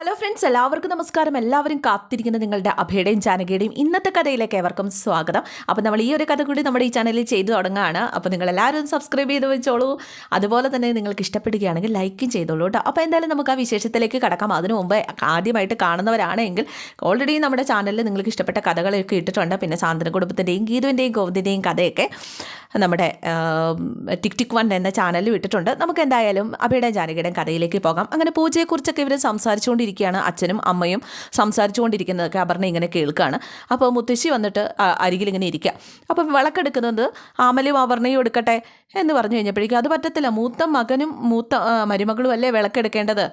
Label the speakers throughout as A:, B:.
A: Hello friends എല്ലാവർക്കും നമസ്കാരം. എല്ലാവരും കാത്തിരിക്കുന്ന നിങ്ങളുടെ അഭയുടെയും ജാനകിയുടെയും ഇന്നത്തെ കഥയിലേക്ക് ഏവർക്കും സ്വാഗതം. അപ്പോൾ നമ്മൾ ഈ ഒരു കഥ കൂടി നമ്മുടെ ഈ ചാനലിൽ ചെയ്തു തുടങ്ങുകയാണ്. അപ്പോൾ നിങ്ങൾ എല്ലാവരും സബ്സ്ക്രൈബ് ചെയ്ത് വെച്ചോളൂ. അതുപോലെ തന്നെ നിങ്ങൾക്ക് ഇഷ്ടപ്പെടുകയാണെങ്കിൽ ലൈക്കും ചെയ്തോളൂ കേട്ടോ. അപ്പോൾ എന്തായാലും നമുക്ക് ആ വിശേഷത്തിലേക്ക് കടക്കാം. അതിനു മുമ്പ് ആദ്യമായിട്ട് കാണുന്നവരാണെങ്കിൽ ഓൾറെഡി നമ്മുടെ ചാനലിൽ നിങ്ങൾക്ക് ഇഷ്ടപ്പെട്ട കഥകളൊക്കെ ഇട്ടിട്ടുണ്ട്. പിന്നെ സാന്ത്വന കുടുംബത്തിന്റെയും ഗീതുവിന്റെയും ഗോവിന്ദിന്റെയും കഥയൊക്കെ നമ്മുടെ ടിക് ടിക് വൺ എന്ന ചാനലിൽ ഇട്ടിട്ടുണ്ട്. നമുക്ക് എന്തായാലും അഭയുടെ ജാനകിയുടെയും കഥയിലേക്ക് പോകാം. അങ്ങനെ പൂജയെക്കുറിച്ചൊക്കെ ഇവർ സംസാരിച്ചുകൊണ്ടിരിക്കുകയാണ് അച്ഛനും അമ്മയും സംസാരിച്ചുകൊണ്ടിരിക്കുന്നത്. അപർണ ഇങ്ങനെ കേൾക്കുകയാണ് അപ്പോൾ മുത്തശ്ശി വന്നിട്ട് അരികിൽ ഇങ്ങനെ ഇരിക്കുക അപ്പോൾ വിളക്കെടുക്കുന്നത് ആമലയും അപർണയും എടുക്കട്ടെ എന്ന് പറഞ്ഞു കഴിഞ്ഞപ്പോഴേക്കും അത് പറ്റത്തില്ല. മൂത്ത മകനും മൂത്ത മരുമകളും അല്ലേ വിളക്കെടുക്കേണ്ടത്?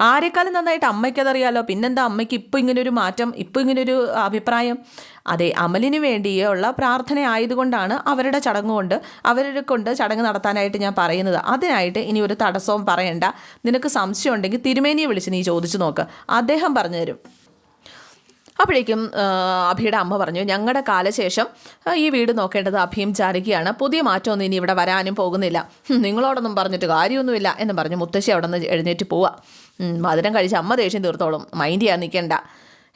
A: ആരെക്കാളും നന്നായിട്ട് അമ്മയ്ക്കതറിയാലോ പിന്നെന്താ അമ്മയ്ക്ക് ഇപ്പോൾ ഇങ്ങനൊരു മാറ്റം ഇപ്പോൾ ഇങ്ങനൊരു അഭിപ്രായം. അതെ അമലിന് വേണ്ടിയുള്ള പ്രാർത്ഥന ആയതുകൊണ്ടാണ് അവരുടെ ചടങ്ങ് കൊണ്ട് അവരെ കൊണ്ട് ചടങ്ങ് നടത്താനായിട്ട് ഞാൻ പറയുന്നത്. അതിനായിട്ട് ഇനി ഒരു തടസ്സവും പറയണ്ട. നിനക്ക് സംശയം ഉണ്ടെങ്കിൽ തിരുമേനിയെ വിളിച്ച് നീ ചോദിച്ചു നോക്ക്. അദ്ദേഹം പറഞ്ഞു തരും. അപ്പോഴേക്കും അഭിയുടെ അമ്മ പറഞ്ഞു ഞങ്ങളുടെ കാലശേഷം ഈ വീട് നോക്കേണ്ടത് അഭിയും ചാരികയാണ് പുതിയ മാറ്റമൊന്നും ഇനി ഇവിടെ വരാനും പോകുന്നില്ല. നിങ്ങളോടൊന്നും പറഞ്ഞിട്ട് കാര്യമൊന്നുമില്ല. എന്ന് പറഞ്ഞ് മുത്തശ്ശി അവിടെ നിന്ന് എഴുന്നേറ്റ് പോവാ. ഉം, മധുരം കഴിച്ച് അമ്മ ദേഷ്യം തീർത്തോളും. മൈൻഡ് ചെയ്യാൻ നിൽക്കണ്ട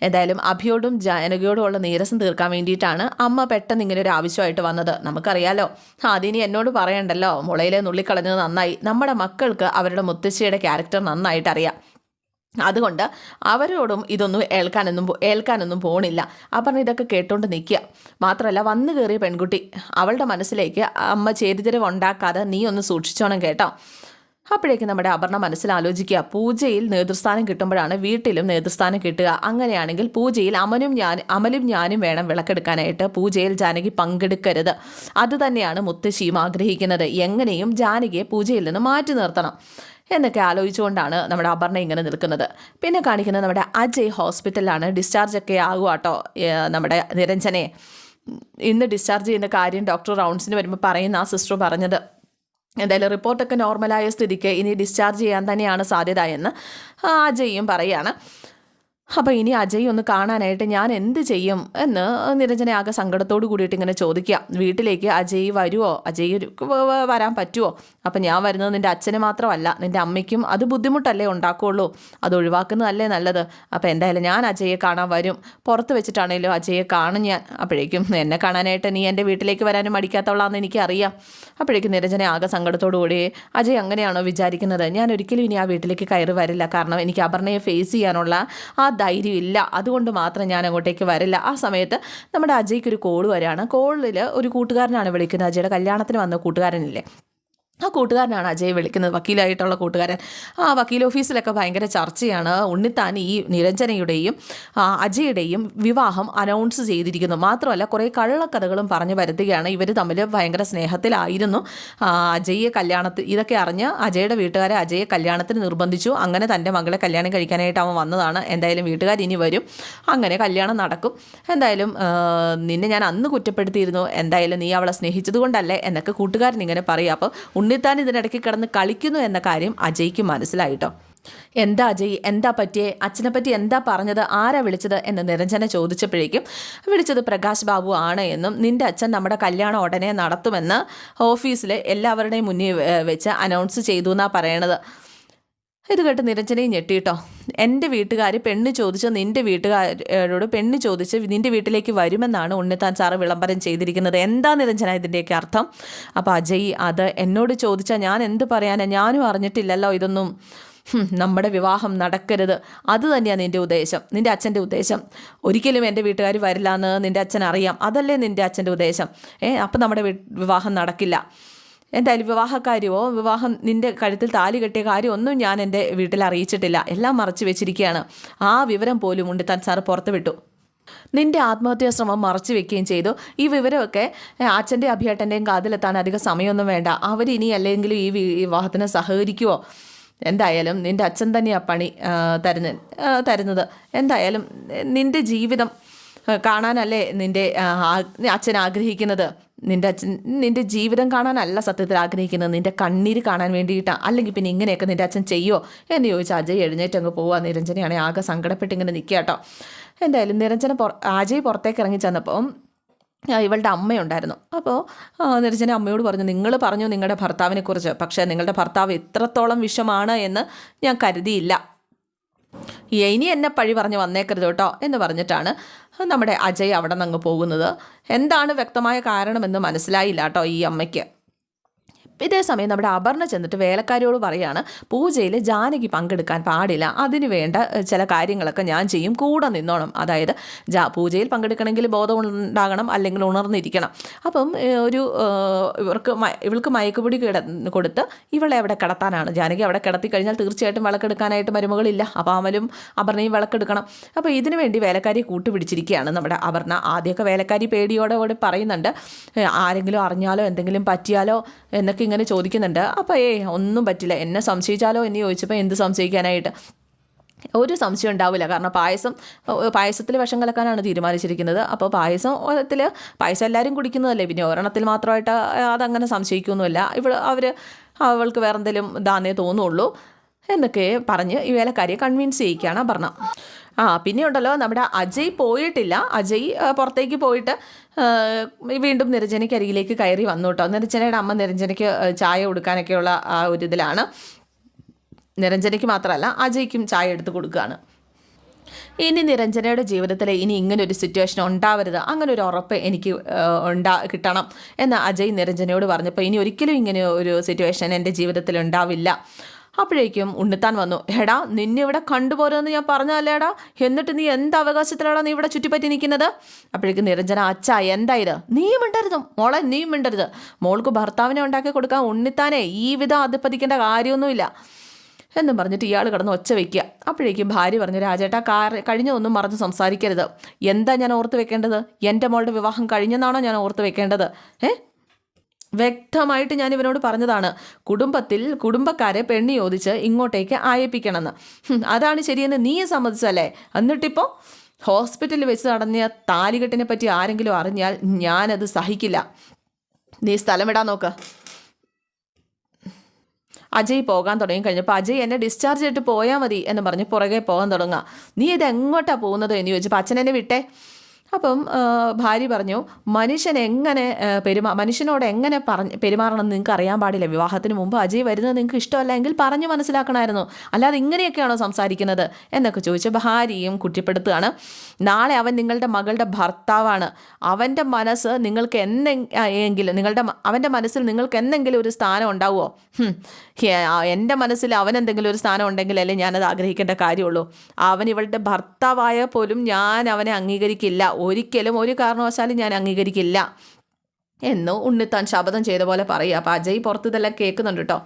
A: എന്തായാലും അഭിയോടും ജാനകിയോടും ഉള്ള നീരസം തീർക്കാൻ വേണ്ടിയിട്ടാണ് അമ്മ പെട്ടെന്ന് ഇങ്ങനെ ഒരു ആവശ്യമായിട്ട് വന്നത്. നമുക്കറിയാലോ. ആദിനി എന്നോട് പറയണ്ടല്ലോ. മുളയിലെ നുള്ളിക്കളഞ്ഞത് നന്നായി. നമ്മുടെ മക്കൾക്ക് അവരുടെ മുത്തശ്ശിയുടെ ക്യാരക്ടർ നന്നായിട്ട് അറിയാം. അതുകൊണ്ട് അവരോടും ഇതൊന്നും ഏൽക്കാനൊന്നും ഏൽക്കാനൊന്നും പോണില്ല. അപ്പം ഇതൊക്കെ കേട്ടോണ്ട് നിൽക്കുക മാത്രമല്ല വന്നു കയറിയ പെൺകുട്ടി അവളുടെ മനസ്സിലേക്ക് അമ്മ ചേരിതിരിവ് ഉണ്ടാക്കാതെ നീ ഒന്ന് സൂക്ഷിച്ചോണം കേട്ടോ. അപ്പോഴേക്കും നമ്മുടെ അപർണ മനസ്സിൽ ആലോചിക്കുക പൂജയിൽ നേതൃസ്ഥാനം കിട്ടുമ്പോഴാണ് വീട്ടിലും നേതൃസ്ഥാനം കിട്ടുക. അങ്ങനെയാണെങ്കിൽ പൂജയിൽ അമനും ഞാൻ അമലും ഞാനും വേണം വിളക്കെടുക്കാനായിട്ട്. പൂജയിൽ ജാനകി പങ്കെടുക്കരുത്. അത് തന്നെയാണ് മുത്തശ്ശിയും ആഗ്രഹിക്കുന്നത്. എങ്ങനെയും ജാനകിയെ പൂജയിൽ നിന്ന് മാറ്റി നിർത്തണം. എന്നൊക്കെ ആലോചിച്ചുകൊണ്ടാണ് നമ്മുടെ അപർണ ഇങ്ങനെ നിൽക്കുന്നത്. പിന്നെ കാണിക്കുന്നത് നമ്മുടെ അജയ് ഡിസ്ചാർജ് ഒക്കെ ആകുക കേട്ടോ നമ്മുടെ നിരഞ്ജനെ. ഇന്ന് ഡിസ്ചാർജ് ചെയ്യുന്ന കാര്യം ഡോക്ടർ റൗണ്ട്സിന് വരുമ്പോൾ പറയുന്ന ആ സിസ്റ്റർ പറഞ്ഞത്. എന്തായാലും റിപ്പോർട്ടൊക്കെ നോർമലായ സ്ഥിതിക്ക് ഇനി ഡിസ്ചാർജ് ചെയ്യാൻ തന്നെയാണ് സാധ്യത എന്ന് അജയും പറയാണ്. അപ്പോൾ ഇനി അജയ് ഒന്ന് കാണാനായിട്ട് ഞാൻ എന്ത് ചെയ്യും എന്ന് നിരഞ്ജന ആകെ സങ്കടത്തോട് കൂടിയിട്ട് ഇങ്ങനെ ചോദിക്കുക. വീട്ടിലേക്ക് അജയ് വരുമോ അജയ് വരാൻ പറ്റുമോ അപ്പം ഞാൻ വരുന്നത് നിന്റെ അച്ഛന് മാത്രമല്ല നിന്റെ അമ്മയ്ക്കും അത് ബുദ്ധിമുട്ടല്ലേ ഉണ്ടാക്കുകയുള്ളൂ അത് ഒഴിവാക്കുന്നതല്ലേ നല്ലത്. അപ്പോൾ എന്തായാലും ഞാൻ അജയെ കാണാൻ വരും. പുറത്ത് വെച്ചിട്ടാണെങ്കിലും അജയെ കാണും ഞാൻ. അപ്പോഴേക്കും എന്നെ കാണാനായിട്ട് നീ എന്റെ വീട്ടിലേക്ക് വരാനും മടിക്കാത്തവളാന്ന് എനിക്കറിയാം. അപ്പോഴേക്കും നിരഞ്ജന ആകെ സങ്കടത്തോടു കൂടി അജയ് അങ്ങനെയാണോ വിചാരിക്കുന്നത്? ഞാൻ ഒരിക്കലും ഇനി ആ വീട്ടിലേക്ക് കയറി വരില്ല. കാരണം എനിക്ക് അപർണയെ ഫേസ് ചെയ്യാനുള്ള ആ ധൈര്യം ഇല്ല അതുകൊണ്ട് മാത്രം ഞാൻ അങ്ങോട്ടേക്ക് വരില്ല. ആ സമയത്ത് നമ്മുടെ അജയ്ക്ക് ഒരു കോൾ വരികയാണ്. കോളിൽ ഒരു കൂട്ടുകാരനാണ് വിളിക്കുന്നത്. അജയുടെ കല്യാണത്തിന് വന്ന കൂട്ടുകാരനില്ലേ? ആ കൂട്ടുകാരനാണ് അജയ് വിളിക്കുന്നത്. വക്കീലായിട്ടുള്ള കൂട്ടുകാരൻ. ആ വക്കീൽ ഓഫീസിലൊക്കെ ഭയങ്കര ചർച്ചയാണ്. ഉണ്ണിത്താൻ ഈ നിരഞ്ജനയുടെയും അജയുടെയും വിവാഹം അനൗൺസ് ചെയ്തിരിക്കുന്നു. മാത്രമല്ല കുറേ കള്ളക്കഥകളും പറഞ്ഞു വരുത്തുകയാണ്. ഇവർ തമ്മിൽ ഭയങ്കര സ്നേഹത്തിലായിരുന്നു. അജയെ കല്യാണത്തിൽ ഇതൊക്കെ അറിഞ്ഞ് അജയുടെ വീട്ടുകാരെ അജയെ കല്യാണത്തിന് നിർബന്ധിച്ചു. അങ്ങനെ തന്റെ മകളെ കല്യാണം കഴിക്കാനായിട്ട് അവൻ വന്നതാണ്. എന്തായാലും വീട്ടുകാർ ഇനി വരും. അങ്ങനെ കല്യാണം നടക്കും. എന്തായാലും നിന്നെ ഞാൻ അന്ന് കുറ്റപ്പെടുത്തിയിരുന്നു. എന്തായാലും നീ അവളെ സ്നേഹിച്ചത് കൊണ്ടല്ലേ എന്നൊക്കെ കൂട്ടുകാരൻ ഇങ്ങനെ പറയും. അപ്പോൾ ഉണ്ണിത്താൻ ഇതിനിടയ്ക്ക് കിടന്ന് കളിക്കുന്നു എന്ന കാര്യം അജയ്ക്ക് മനസ്സിലായിട്ടോ. എന്താ അജയ്? എന്താ പറ്റിയേ? അച്ഛനെ പറ്റി എന്താ പറഞ്ഞത്? ആരാ വിളിച്ചത്? എന്ന് നിരഞ്ജന ചോദിച്ചപ്പോഴേക്കും വിളിച്ചത് പ്രകാശ് ബാബു ആണ് എന്നും നിന്റെ അച്ഛൻ നമ്മുടെ കല്യാണം ഉടനെ നടത്തുമെന്ന് ഓഫീസിലെ എല്ലാവരുടെയും മുന്നിൽ വെച്ച് അനൗൺസ് ചെയ്തു എന്നാണ് പറയണത്. ഇത് കേട്ട് നിരഞ്ജനയും ഞെട്ടിട്ടോ. എന്റെ വീട്ടുകാർ പെണ്ണ് ചോദിച്ച് നിന്റെ വീട്ടുകാരോട് പെണ്ണ് ചോദിച്ച് നിന്റെ വീട്ടിലേക്ക് വരുമെന്നാണ് ഉണ്ണിത്താൻ സാറ് വിളംബരം ചെയ്തിരിക്കുന്നത്. എന്താ നിരഞ്ജന ഇതിന്റെയൊക്കെ അർത്ഥം? അപ്പോൾ അജയ് അത് എന്നോട് ചോദിച്ചാൽ ഞാൻ എന്ത് പറയാനാണ് ഞാനും അറിഞ്ഞിട്ടില്ലല്ലോ ഇതൊന്നും. നമ്മുടെ വിവാഹം നടക്കരുത്. അത് തന്നെയാണ് നിന്റെ ഉദ്ദേശം. നിന്റെ അച്ഛന്റെ ഉദ്ദേശം. ഒരിക്കലും എന്റെ വീട്ടുകാർ വരില്ല എന്ന് നിന്റെ അച്ഛൻ അറിയാം അതല്ലേ നിന്റെ അച്ഛന്റെ ഉദ്ദേശം. ഏ അപ്പം നമ്മുടെ വിവാഹം നടക്കില്ല. എന്തായാലും വിവാഹക്കാര്യമോ വിവാഹം നിന്റെ കഴുത്തിൽ താലി കെട്ടിയ കാര്യമൊന്നും ഞാൻ എന്റെ വീട്ടിൽ അറിയിച്ചിട്ടില്ല. എല്ലാം മറച്ചു വെച്ചിരിക്കുകയാണ്. ആ വിവരം പോലും ഉണ്ണിത്താൻ സാറ് പുറത്ത് വിട്ടു നിന്റെ ആത്മഹത്യാ ശ്രമം മറച്ചു വെക്കുകയും ചെയ്തു. ഈ വിവരമൊക്കെ അച്ഛന്റെ അഭിയേട്ടന്റെയും കാതിലെത്താൻ അധികം സമയമൊന്നും വേണ്ട. അവർ ഇനി അല്ലെങ്കിലും ഈ വിവാഹത്തിന് സഹകരിക്കുമോ എന്തായാലും നിന്റെ അച്ഛൻ തന്നെയാണ് പണി തരുന്ന തരുന്നത്. എന്തായാലും നിന്റെ ജീവിതം കാണാനല്ലേ ആ- അച്ഛൻ ആഗ്രഹിക്കുന്നത്? നിന്റെ അച്ഛൻ നിന്റെ ജീവിതം കാണാനല്ല സത്യത്തിൽ ആഗ്രഹിക്കുന്നത്. നിന്റെ കണ്ണീര് കാണാൻ വേണ്ടിയിട്ടാണ് അല്ലെങ്കിൽ പിന്നെ ഇങ്ങനെയൊക്കെ നിന്റെ അച്ഛൻ ചെയ്യോ എന്ന് ചോദിച്ചാൽ അജയ് എഴുന്നേറ്റ് അങ്ങ് പോവാ. നിരഞ്ജനയാണെങ്കിൽ ആകെ സങ്കടപ്പെട്ട് ഇങ്ങനെ നിൽക്കുക കേട്ടോ എന്തായാലും നിരഞ്ജന പുറ അജയ് പുറത്തേക്ക് ഇറങ്ങി ചെന്നപ്പം ഇവളുടെ അമ്മയുണ്ടായിരുന്നു. അപ്പോൾ നിരഞ്ജന അമ്മയോട് പറഞ്ഞു നിങ്ങൾ പറഞ്ഞു നിങ്ങളുടെ ഭർത്താവിനെക്കുറിച്ച്. പക്ഷേ നിങ്ങളുടെ ഭർത്താവ് ഇത്രത്തോളം വിഷമാണ് എന്ന് ഞാൻ കരുതിയില്ല. ഇനി എന്നെ പഴി പറഞ്ഞ് വന്നേക്കരുത് കേട്ടോ എന്ന് പറഞ്ഞിട്ടാണ് നമ്മുടെ അജയ് അവിടെ നിന്ന് പോകുന്നത്. എന്താണ് വ്യക്തമായ കാരണമെന്ന് മനസ്സിലായില്ല കേട്ടോ ഈ അമ്മയ്ക്ക്. ഇതേ സമയം നമ്മുടെ അപർണ ചെന്നിട്ട് വേലക്കാരിയോട് പറയാണ് പൂജയിൽ ജാനകി പങ്കെടുക്കാൻ പാടില്ല. അതിന് വേണ്ട ചില കാര്യങ്ങളൊക്കെ ഞാൻ ചെയ്യും. കൂടെ നിന്നോണം. അതായത് ജാ പൂജയിൽ പങ്കെടുക്കണമെങ്കിൽ ബോധം ഉണ്ടാകണം അല്ലെങ്കിൽ ഉണർന്നിരിക്കണം. അപ്പം ഒരു ഇവർക്ക് ഇവൾക്ക് മയക്കുപിടി കിട കൊടുത്ത് ഇവളെ അവിടെ കിടത്താനാണ്. ജാനകി അവിടെ കിടത്തി കഴിഞ്ഞാൽ തീർച്ചയായിട്ടും വിളക്കെടുക്കാനായിട്ട് മരുമകളില്ല. അപ്പോൾ അമലും അപർണയും വിളക്കെടുക്കണം. അപ്പോൾ ഇതിനു വേണ്ടി വേലക്കാരി കൂട്ടുപിടിച്ചിരിക്കുകയാണ് നമ്മുടെ അപർണ. ആദ്യമൊക്കെ വേലക്കാരി പേടിയോടെ പറയുന്നുണ്ട് ആരെങ്കിലും അറിഞ്ഞാലോ? എന്തെങ്കിലും പറ്റിയാലോ? എന്നൊക്കെ ഇങ്ങനെ ചോദിക്കുന്നുണ്ട്. അപ്പോൾ ഏ ഒന്നും പറ്റില്ല. എന്നെ സംശയിച്ചാലോ? എന്ന് ചോദിച്ചപ്പോൾ എന്ത് സംശയിക്കാനായിട്ട്? ഒരു സംശയം ഉണ്ടാവില്ല. കാരണം പായസം പായസത്തിൽ വിഷം കലക്കാനാണ് തീരുമാനിച്ചിരിക്കുന്നത്. അപ്പോൾ പായസം പായസത്തിൽ പായസം എല്ലാവരും കുടിക്കുന്നതല്ലേ? പിന്നെ ഒരെണ്ണത്തിൽ മാത്രമായിട്ട് അതങ്ങനെ സംശയിക്കൊന്നുമില്ല. ഇവിടെ അവർ അവൾക്ക് വേറെന്തെങ്കിലും ഇതാന്നേ തോന്നുള്ളൂ. എന്നൊക്കെ പറഞ്ഞ് ഈ വേലക്കാരിയെ കൺവിൻസ് ചെയ്യിക്കുകയാണ് പറഞ്ഞ ആ പിന്നെ ഉണ്ടല്ലോ നമ്മുടെ അജയ് പോയിട്ടില്ല. അജയ് പുറത്തേക്ക് പോയിട്ട് വീണ്ടും നിരഞ്ജനയ്ക്ക് അരികിലേക്ക് കയറി വന്നു കേട്ടോ. നിരഞ്ജനയുടെ അമ്മ നിരഞ്ജനയ്ക്ക് ചായ കൊടുക്കാനൊക്കെയുള്ള ആ ഒരു ഇതിലാണ് നിരഞ്ജനയ്ക്ക് മാത്രമല്ല അജയ്ക്കും ചായ എടുത്ത് കൊടുക്കുകയാണ്. ഇനി നിരഞ്ജനയുടെ ജീവിതത്തിൽ ഇനി ഇങ്ങനെ ഒരു സിറ്റുവേഷൻ ഉണ്ടാവരുത്. അങ്ങനെ ഒരു ഉറപ്പ് എനിക്ക് ഉണ്ടാ കിട്ടണം. എന്ന് അജയ് നിരഞ്ജനയോട് പറഞ്ഞപ്പോൾ ഇനി ഒരിക്കലും ഇങ്ങനെ ഒരു സിറ്റുവേഷൻ എന്റെ ജീവിതത്തിൽ ഉണ്ടാവില്ല. അപ്പോഴേക്കും ഉണ്ണിത്താൻ വന്നു. എടാ നിന്നെ ഇവിടെ കണ്ടുപോരുമെന്ന് ഞാൻ പറഞ്ഞല്ലേടാ എന്നിട്ട് നീ എന്ത് അവകാശത്തിലാണോ നീ ഇവിടെ ചുറ്റിപ്പറ്റി നിൽക്കുന്നത്? അപ്പോഴേക്കും നിരഞ്ജന അച്ഛ എന്താ ഇത്? നീ മിണ്ടരുത്. മോളെ നീ മിണ്ടരുത്. മോൾക്ക് ഭർത്താവിനെ ഉണ്ടാക്കി കൊടുക്കാൻ ഉണ്ണിത്താനെ ഈ വിധം അതിപ്പതിക്കേണ്ട കാര്യമൊന്നുമില്ല. എന്നും പറഞ്ഞിട്ട് ഇയാൾ കിടന്ന് ഒച്ച വയ്ക്കുക. അപ്പോഴേക്കും ഭാര്യ പറഞ്ഞു രാജേട്ടാ കാർ കഴിഞ്ഞതൊന്നും മറന്ന് സംസാരിക്കരുത്. എന്താ ഞാൻ ഓർത്ത് വെക്കേണ്ടത്? എന്റെ മോളുടെ വിവാഹം കഴിഞ്ഞെന്നാണോ ഞാൻ ഓർത്ത് വെക്കേണ്ടത്? ഏ? വ്യക്തമായിട്ട് ഞാൻ ഇവനോട് പറഞ്ഞതാണ് കുടുംബത്തിൽ കുടുംബക്കാരെ പെണ്ണി ചോദിച്ച് ഇങ്ങോട്ടേക്ക് അയപ്പിക്കണമെന്ന് ഹും, അതാണ് ശരിയെന്ന് നീ സമ്മതിച്ചല്ലേ? എന്നിട്ടിപ്പോൾ ഹോസ്പിറ്റലിൽ വെച്ച് നടന്ന താലികെട്ടിനെ പറ്റി ആരെങ്കിലും അറിഞ്ഞാൽ ഞാനത് സഹിക്കില്ല. നീ സ്ഥലം നോക്ക്. അജയ് പോകാൻ തുടങ്ങി കഴിഞ്ഞപ്പോൾ അജയ് എന്നെ ഡിസ്ചാർജ് ചെയ്തിട്ട് പോയാൽ മതി എന്ന് പറഞ്ഞ് പുറകെ പോകാൻ തുടങ്ങുക. നീ ഇത് എങ്ങോട്ടാണ് പോകുന്നത്? എന്ന് ചോദിച്ചപ്പോൾ അച്ഛൻ എന്നെ വിട്ടേ. അപ്പം ഭാര്യ പറഞ്ഞു മനുഷ്യൻ എങ്ങനെ പെരുമാ മനുഷ്യനോട് എങ്ങനെ പറഞ്ഞ് പെരുമാറണം നിങ്ങൾക്ക് അറിയാൻ പാടില്ല. വിവാഹത്തിന് മുമ്പ് അജയ് വരുന്നത് നിങ്ങൾക്ക് ഇഷ്ടമല്ല എങ്കിൽ പറഞ്ഞു മനസ്സിലാക്കണമായിരുന്നു. അല്ലാതെ ഇങ്ങനെയൊക്കെയാണോ സംസാരിക്കുന്നത്? എന്നൊക്കെ ചോദിച്ച ഭാര്യയും കുറ്റപ്പെടുത്തുകയാണ്. നാളെ അവൻ നിങ്ങളുടെ മകളുടെ ഭർത്താവാണ്. അവന്റെ മനസ്സ് നിങ്ങൾക്ക് എന്തെങ്കിലും നിങ്ങളുടെ അവന്റെ മനസ്സിൽ നിങ്ങൾക്ക് എന്തെങ്കിലും ഒരു സ്ഥാനം ഉണ്ടാവുമോ? എന്റെ മനസ്സിൽ അവൻ എന്തെങ്കിലും ഒരു സ്ഥാനം ഉണ്ടെങ്കിലല്ലേ ഞാനത് ആഗ്രഹിക്കേണ്ട കാര്യമുള്ളൂ. അവൻ ഇവളുടെ ഭർത്താവായ പോലും ഞാൻ അവനെ അംഗീകരിക്കില്ല. ഒരിക്കലും ഒരു കാരണവശാലും ഞാൻ അംഗീകരിക്കില്ല എന്ന് ഉണ്ണിത്താൻ ശപഥം ചെയ്ത പോലെ പറയുക. അപ്പോൾ അജയ് പുറത്ത് ഇതെല്ലാം കേൾക്കുന്നുണ്ട് കേട്ടോ.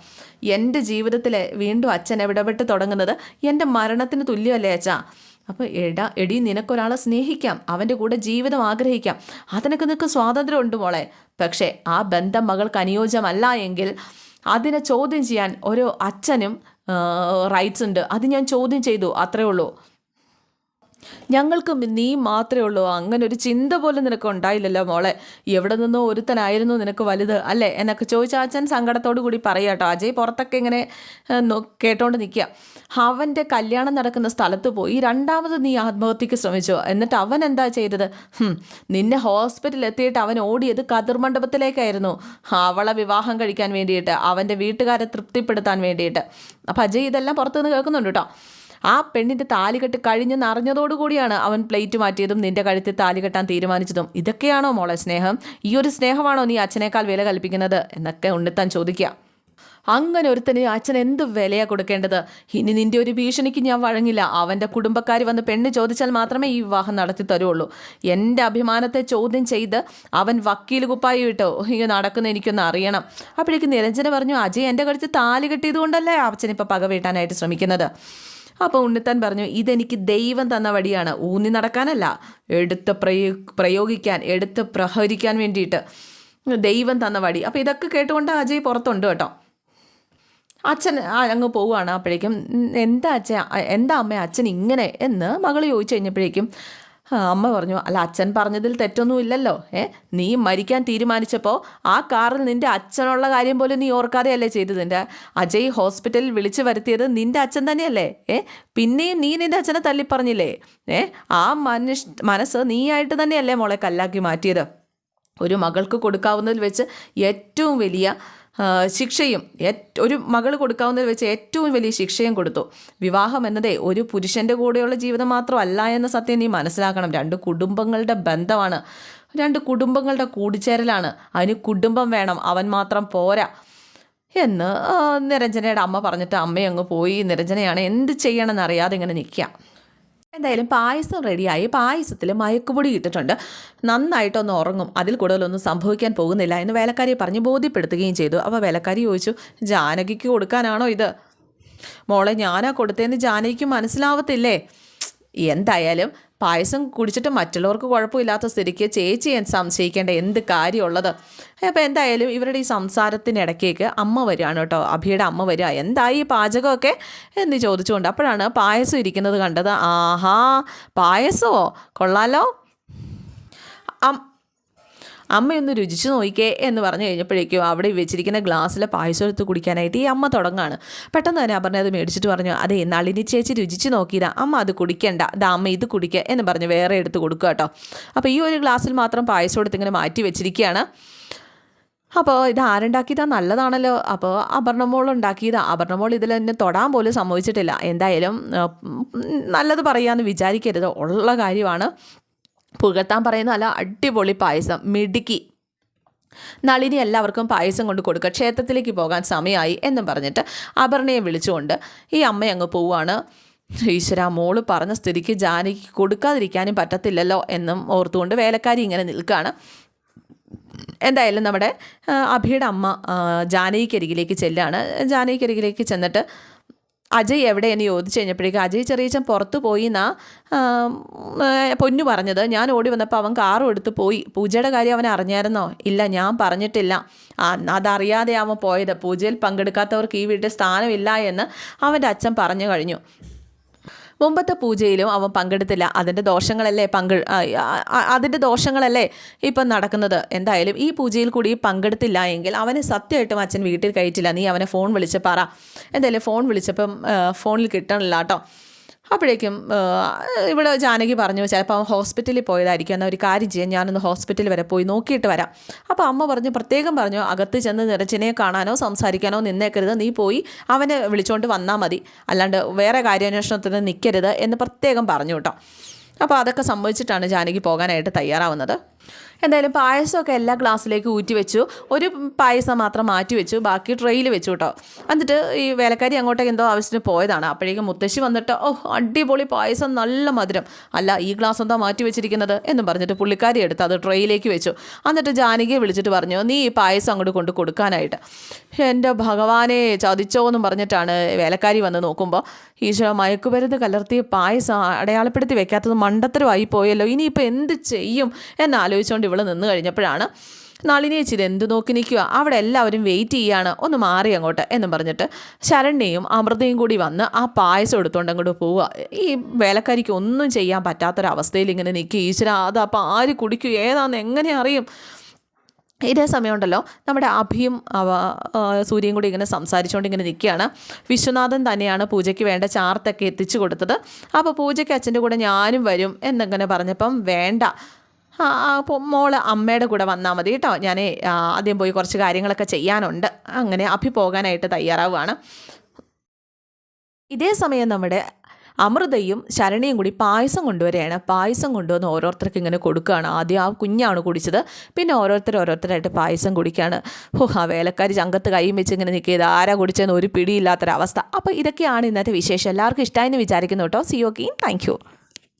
A: എന്റെ ജീവിതത്തിലെ വീണ്ടും അച്ഛൻ ഇടപെട്ട് തുടങ്ങുന്നത് എന്റെ മരണത്തിന് തുല്യമല്ലേ അച്ഛാ? അപ്പോൾ എടാ എടി നിനക്കൊരാളെ സ്നേഹിക്കാം. അവന്റെ കൂടെ ജീവിതം ആഗ്രഹിക്കാം. അതിനൊക്കെ നിനക്ക് സ്വാതന്ത്ര്യമുണ്ട് മോളെ. പക്ഷേ ആ ബന്ധം മകൾക്ക് അനുയോജ്യമല്ല എങ്കിൽ അതിനെ ചോദ്യം ചെയ്യാൻ ഒരു അച്ഛനും റൈറ്റ്സ് ഉണ്ട്. അത് ഞാൻ ചോദ്യം ചെയ്തു. അത്രേ ഉള്ളൂ. ഞങ്ങൾക്ക് നീ മാത്രമേ ഉള്ളൂ. അങ്ങനെ ഒരു ചിന്ത പോലും നിനക്ക് ഉണ്ടായില്ലല്ലോ മോളെ. എവിടെ നിന്നോ ഒരുത്തനായിരുന്നു നിനക്ക് വലുത് അല്ലേ? എന്നൊക്കെ ചോദിച്ച അച്ഛൻ സങ്കടത്തോടു കൂടി പറയാട്ടോ അജയ് പുറത്തൊക്കെ ഇങ്ങനെ കേട്ടോണ്ട് നിൽക്കുക അവന്റെ കല്യാണം നടക്കുന്ന സ്ഥലത്ത് പോയി രണ്ടാമത് നീ ആത്മഹത്യക്ക് ശ്രമിച്ചു. എന്നിട്ട് അവൻ എന്താ ചെയ്തത്? നിന്നെ ഹോസ്പിറ്റലിൽ എത്തിയിട്ട് അവൻ ഓടിയത് കതിർ മണ്ഡപത്തിലേക്കായിരുന്നു. അവളെ വിവാഹം കഴിക്കാൻ വേണ്ടിയിട്ട് അവന്റെ വീട്ടുകാരെ തൃപ്തിപ്പെടുത്താൻ വേണ്ടിയിട്ട്. അപ്പം അജയ് ഇതെല്ലാം പുറത്തുനിന്ന് കേൾക്കുന്നുണ്ട് കേട്ടോ. ആ പെണ്ണിന്റെ താലികെട്ട് കഴിഞ്ഞെന്ന് അറിഞ്ഞതോടുകൂടിയാണ് അവൻ പ്ലേറ്റ് മാറ്റിയതും നിന്റെ കഴുത്തിൽ താലി കെട്ടാൻ തീരുമാനിച്ചതും. ഇതൊക്കെയാണോ മോളെ സ്നേഹം? ഈ ഒരു സ്നേഹമാണോ നീ അച്ഛനേക്കാൾ വില കൽപ്പിക്കുന്നത്? എന്നൊക്കെ ഉണ്ണിത്താൻ ചോദിക്കുക. അങ്ങനെ ഒരുത്തന് അച്ഛൻ എന്ത് വിലയാ കൊടുക്കേണ്ടത്? ഇനി നിന്റെ ഒരു ഭീഷണിക്ക് ഞാൻ വഴങ്ങില്ല. അവന്റെ കുടുംബക്കാർ വന്ന് പെണ്ണ് ചോദിച്ചാൽ മാത്രമേ ഈ വിവാഹം നടത്തി തരുള്ളൂ. എന്റെ അഭിമാനത്തെ ചോദ്യം ചെയ്ത് അവൻ വക്കീൽ കുപ്പായി വിട്ടോ ഈ നടക്കുന്ന എനിക്കൊന്ന് അറിയണം. അപ്പോഴേക്ക് നിരഞ്ജന പറഞ്ഞു അജയ് എന്റെ കഴുത്ത് താലി കെട്ടിയത് കൊണ്ടല്ലേ അച്ഛൻ ഇപ്പോൾ പക വീട്ടാനായിട്ട് ശ്രമിക്കുന്നത്? അപ്പോൾ ഉണ്ണിത്താൻ പറഞ്ഞു ഇതെനിക്ക് ദൈവം തന്ന വടിയാണ്. ഊന്നി നടക്കാനല്ല. എടുത്ത് പ്രയോ പ്രയോഗിക്കാൻ എടുത്ത് പ്രഹരിക്കാൻ വേണ്ടിയിട്ട് ദൈവം തന്ന വടി. അപ്പോൾ ഇതൊക്കെ കേട്ടുകൊണ്ട് അജയ് പുറത്തുണ്ട് കേട്ടോ. അച്ഛൻ അങ്ങ് പോവുകയാണ് അപ്പോഴേക്കും എന്താ അച്ഛൻ എന്താ അമ്മ അച്ഛൻ ഇങ്ങനെ? എന്ന് മകൾ ചോദിച്ചു കഴിഞ്ഞപ്പോഴേക്കും അമ്മ പറഞ്ഞു അല്ല അച്ഛൻ പറഞ്ഞതിൽ തെറ്റൊന്നും ഇല്ലല്ലോ. ഏ നീ മരിക്കാൻ തീരുമാനിച്ചപ്പോൾ ആ കാറിൽ നിന്റെ അച്ഛനുള്ള കാര്യം പോലും നീ ഓർക്കാതെയല്ലേ ചെയ്തത് നിന്റെ അജയ് ഹോസ്പിറ്റലിൽ വിളിച്ചു വരുത്തിയത് നിന്റെ അച്ഛൻ തന്നെയല്ലേ? ഏ പിന്നെയും നീ നിന്റെ അച്ഛനെ തല്ലിപ്പറഞ്ഞില്ലേ ഏ ആ മനുഷ്യ മനസ്സ് നീയായിട്ട് തന്നെയല്ലേ മോളെ കല്ലാക്കി മാറ്റിയത്? ഒരു മകൾക്ക് കൊടുക്കാവുന്നതിൽ വെച്ച് ഏറ്റവും വലിയ ശിക്ഷയും ഒരു മകൾ കൊടുക്കാവുന്നതിൽ വെച്ച് ഏറ്റവും വലിയ ശിക്ഷയും കൊടുത്തു. വിവാഹം എന്നതേ ഒരു പുരുഷന്റെ കൂടെയുള്ള ജീവിതം മാത്രമല്ല എന്ന സത്യം നീ മനസ്സിലാക്കണം. രണ്ട് കുടുംബങ്ങളുടെ ബന്ധമാണ്. രണ്ട് കുടുംബങ്ങളുടെ കൂടിച്ചേരലാണ്. അതിന് കുടുംബം വേണം. അവൻ മാത്രം പോരാ. എന്ന് നിരഞ്ജനയുടെ അമ്മ പറഞ്ഞിട്ട് അമ്മയങ്ങ് പോയി. നിരഞ്ജനയാണ് എന്ത് ചെയ്യണമെന്ന് അറിയാതെ ഇങ്ങനെ നിൽക്കുക. എന്തായാലും പായസം റെഡിയായി. പായസത്തിൽ മയക്കുപൊടി ഇട്ടിട്ടുണ്ട്. നന്നായിട്ടൊന്ന് ഉറങ്ങും. അതിൽ കൂടുതലൊന്നും സംഭവിക്കാൻ പോകുന്നില്ല എന്ന് വേലക്കാരിയെ പറഞ്ഞ് ബോധ്യപ്പെടുത്തുകയും ചെയ്തു. അപ്പോൾ വേലക്കാരി ചോദിച്ചു ജാനകിക്ക് കൊടുക്കാനാണോ ഇത്? മോളെ ഞാനാ കൊടുത്തതെന്ന് ജാനകിക്ക് മനസ്സിലാവത്തില്ലേ? എന്തായാലും പായസം കുടിച്ചിട്ട് മറ്റുള്ളവർക്ക് കുഴപ്പമില്ലാത്ത സ്ഥിതിക്ക് ചേച്ചി സംശയിക്കേണ്ട എന്ത് കാര്യമുള്ളത്? അപ്പോൾ എന്തായാലും ഇവരുടെ ഈ സംസാരത്തിനിടയ്ക്കേക്ക് അമ്മ വരികയാണ് കേട്ടോ. അഭിയുടെ അമ്മ വരിക. എന്തായി ഈ പാചകമൊക്കെ? എന്ന് ചോദിച്ചുകൊണ്ട് അപ്പോഴാണ് പായസം ഇരിക്കുന്നത് കണ്ടത്. ആഹാ പായസമോ? കൊള്ളാലോ. അമ്മയൊന്ന് രുചിച്ച് നോക്കിക്കേ എന്ന് പറഞ്ഞു കഴിഞ്ഞപ്പോഴേക്കും അവിടെ വെച്ചിരിക്കുന്ന ഗ്ലാസ്സിലെ പായസം എടുത്ത് കുടിക്കാനായിട്ട് ഈ അമ്മ തുടങ്ങാണ്. പെട്ടെന്ന് തന്നെ അപർണ അത് മേടിച്ചിട്ട് പറഞ്ഞു അതെ നളിനി ചേച്ചി രുചിച്ച് നോക്കിയതാ. അമ്മ അത് കുടിക്കണ്ട. ദാ അമ്മ ഇത് കുടിക്കുക എന്ന് പറഞ്ഞ് വേറെ എടുത്ത് കൊടുക്കുക കേട്ടോ. അപ്പോൾ ഈ ഒരു ഗ്ലാസ്സിൽ മാത്രം പായസം എടുത്ത് ഇങ്ങനെ മാറ്റി വെച്ചിരിക്കുകയാണ്. അപ്പോൾ ഇത് ആരുണ്ടാക്കിയതാ? നല്ലതാണല്ലോ. അപ്പോൾ അപർണമോൾ ഉണ്ടാക്കിയതാ. അപർണമോൾ ഇതിൽ എന്നെ തൊടാൻ പോലും സംഭവിച്ചിട്ടില്ല എന്തായാലും നല്ലത് പറയാമെന്ന് വിചാരിക്കരുത്. ഉള്ള കാര്യമാണ്. പുകഴ്ത്താൻ പറയുന്ന നല്ല അടിപൊളി പായസം മിടുക്കി. നളിനി എല്ലാവർക്കും പായസം കൊണ്ട് കൊടുക്കുക. ക്ഷേത്രത്തിലേക്ക് പോകാൻ സമയമായി എന്നും പറഞ്ഞിട്ട് അപർണയെ വിളിച്ചുകൊണ്ട് ഈ അമ്മ അങ്ങ് പോവുകയാണ് ഈശ്വര മോൾ പറഞ്ഞ സ്ഥിതിക്ക് ജാനകിക്ക് കൊടുക്കാതിരിക്കാനും പറ്റത്തില്ലല്ലോ എന്നും ഓർത്തുകൊണ്ട് വേലക്കാരി ഇങ്ങനെ നിൽക്കുകയാണ്. എന്തായാലും നമ്മുടെ അഭിയുടെ അമ്മ ജാനകിക്കരികിലേക്ക് ചെല്ലാണ്. ജാനകിക്കരികിലേക്ക് ചെന്നിട്ട് അജയ് എവിടെയെന്ന് ചോദിച്ചു കഴിഞ്ഞപ്പോഴേക്കും അജയ് ചെറിയച്ചൻ പുറത്ത് പോയി എന്നാ പൊന്നു പറഞ്ഞത്. ഞാൻ ഓടി വന്നപ്പോൾ അവൻ കാറും എടുത്ത് പോയി. പൂജയുടെ കാര്യം അവൻ അറിഞ്ഞായിരുന്നോ? ഇല്ല ഞാൻ പറഞ്ഞിട്ടില്ല. അതറിയാതെ അവൻ പോയത്. പൂജയിൽ പങ്കെടുക്കാത്തവർക്ക് ഈ വീട്ടിൽ സ്ഥാനമില്ല എന്ന് അവന്റെ അച്ഛൻ പറഞ്ഞു കഴിഞ്ഞു. മുമ്പത്തെ പൂജയിലും അവൻ പങ്കെടുത്തില്ല. അതിന്റെ ദോഷങ്ങളല്ലേ പങ്കെ അതിന്റെ ദോഷങ്ങളല്ലേ ഇപ്പം നടക്കുന്നത്? എന്തായാലും ഈ പൂജയിൽ കൂടി പങ്കെടുത്തില്ല എങ്കിൽ അവനെ സത്യമായിട്ടും അച്ഛൻ വീട്ടിൽ കയറ്റില്ല. നീ അവനെ ഫോൺ വിളിച്ച് പറ. എന്തായാലും ഫോൺ വിളിച്ചപ്പം ഫോണിൽ കിട്ടണില്ല കേട്ടോ. അപ്പോഴേക്കും ഇവിടെ ജാനകി പറഞ്ഞു ചിലപ്പോൾ ഹോസ്പിറ്റലിൽ പോയതായിരിക്കും. എന്നാൽ ഒരു കാര്യം ചെയ്യാൻ ഞാനൊന്ന് ഹോസ്പിറ്റലിൽ വരെ പോയി നോക്കിയിട്ട് വരാം. അപ്പോൾ അമ്മ പറഞ്ഞു പ്രത്യേകം പറഞ്ഞു അകത്ത് ചെന്ന് നിറച്ചിനെ കാണാനോ സംസാരിക്കാനോ നിന്നേക്കരുത്. നീ പോയി അവനെ വിളിച്ചുകൊണ്ട് വന്നാൽ മതി. അല്ലാണ്ട് വേറെ കാര്യാന്വേഷണത്തിന് നിൽക്കരുത് എന്ന് പ്രത്യേകം പറഞ്ഞു കേട്ടോ. അപ്പോൾ അതൊക്കെ സംഭവിച്ചിട്ടാണ് ജാനകി പോകാനായിട്ട് തയ്യാറാവുന്നത്. എന്തായാലും പായസമൊക്കെ എല്ലാ ഗ്ലാസ്സിലേക്ക് ഊറ്റി വെച്ചു. ഒരു പായസം മാത്രം മാറ്റി വെച്ചു. ബാക്കി ട്രെയിൽ വെച്ചു കേട്ടോ എന്നിട്ട് ഈ വേലക്കാരി അങ്ങോട്ടേക്ക് എന്തോ ആവശ്യത്തിന് പോയതാണ്. അപ്പോഴേക്കും മുത്തശ്ശി വന്നിട്ട് ഓ അടിപൊളി പായസം നല്ല മധുരം. അല്ല ഈ ഗ്ലാസ് എന്താ മാറ്റി വെച്ചിരിക്കുന്നത്? എന്നും പറഞ്ഞിട്ട് പുള്ളിക്കാരി എടുത്ത് അത് ട്രെയിലേക്ക് വെച്ചു. എന്നിട്ട് ജാനകിയെ വിളിച്ചിട്ട് പറഞ്ഞു നീ ഈ പായസം അങ്ങോട്ട് കൊണ്ട് കൊടുക്കാനായിട്ട്. എന്റെ ഭഗവാനെ ചതിച്ചോ എന്നും പറഞ്ഞിട്ടാണ് വേലക്കാരി വന്ന് നോക്കുമ്പോൾ ഈശോ മയക്കുമരുന്ന് കലർത്തിയ പായസം അടയാളപ്പെടുത്തി വെക്കാത്തത് മണ്ടത്തരമായി പോയല്ലോ. ഇനിയിപ്പോൾ എന്ത് ചെയ്യും? എന്നാലോചിച്ചുകൊണ്ട് ഇവിടെ നിന്ന് കഴിഞ്ഞപ്പോഴാണ് നളിനി ചേച്ചി ഇത് എന്ത് നോക്കി നിൽക്കുക അവിടെ എല്ലാവരും വെയിറ്റ് ചെയ്യാണ്. ഒന്ന് മാറി അങ്ങോട്ട് എന്നും പറഞ്ഞിട്ട് ശരണ്യയും അമൃതയും കൂടി വന്ന് ആ പായസം എടുത്തുകൊണ്ട് അങ്ങോട്ട് പോവുക. ഈ വേലക്കാരിക്ക് ഒന്നും ചെയ്യാൻ പറ്റാത്തൊരവസ്ഥയിൽ ഇങ്ങനെ നിൽക്കുക ഈശ്വര അത് അപ്പോൾ ആര് കുടിക്കും? ഏതാണെന്ന് എങ്ങനെ അറിയും? ഇതേ സമയമുണ്ടല്ലോ നമ്മുടെ അഭിയും സൂര്യയും കൂടി ഇങ്ങനെ സംസാരിച്ചുകൊണ്ട് ഇങ്ങനെ നിൽക്കുകയാണ് വിശ്വനാഥൻ തന്നെയാണ് പൂജയ്ക്ക് വേണ്ട ചാർത്തൊക്കെ എത്തിച്ചു കൊടുത്തത്. അപ്പോൾ പൂജയ്ക്ക് അച്ഛന്റെ കൂടെ ഞാനും വരും എന്നിങ്ങനെ പറഞ്ഞപ്പം വേണ്ട അപ്പോൾ മോൾ അമ്മയുടെ കൂടെ വന്നാൽ മതി കേട്ടോ. ഞാൻ ആദ്യം പോയി കുറച്ച് കാര്യങ്ങളൊക്കെ ചെയ്യാനുണ്ട്. അങ്ങനെ അഭി പോകാനായിട്ട് തയ്യാറാവുകയാണ് ഇതേ സമയം നമ്മുടെ അമൃതയും ശരണിയും കൂടി പായസം കൊണ്ടുവരികയാണ്. പായസം കൊണ്ടുവന്ന് ഓരോരുത്തർക്ക് ഇങ്ങനെ കൊടുക്കുകയാണ്. ആദ്യം ആ കുഞ്ഞാണ് കുടിച്ചത്. പിന്നെ ഓരോരുത്തർ ഓരോരുത്തരായിട്ട് പായസം കുടിക്കുകയാണ്. ഓ ആ വേലക്കാരി ചങ്കത്ത് കൈയും വെച്ച് ഇങ്ങനെ നിൽക്കിയത് ആരാ കുടിച്ചതെന്ന് ഒരു പിടിയില്ലാത്തൊരവസ്ഥ. അപ്പോൾ ഇതൊക്കെയാണ് ഇന്നത്തെ വിശേഷം. എല്ലാവർക്കും ഇഷ്ടമായി എന്ന് വിചാരിക്കുന്നു കേട്ടോ. C ഓക്കെയും thank you